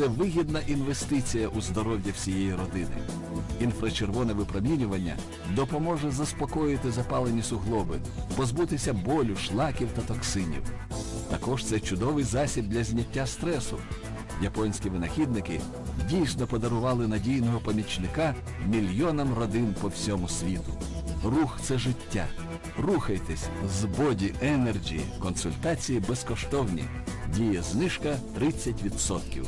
Це вигідна інвестиція у здоров'я всієї родини. Інфрачервоне випромінювання допоможе заспокоїти запалені суглоби, позбутися болю, шлаків та токсинів. Також це чудовий засіб для зняття стресу. Японські винахідники дійсно подарували надійного помічника мільйонам родин по всьому світу. Рух це життя. Рухайтесь з Body Energy. Консультації безкоштовні. Діє знижка 30%.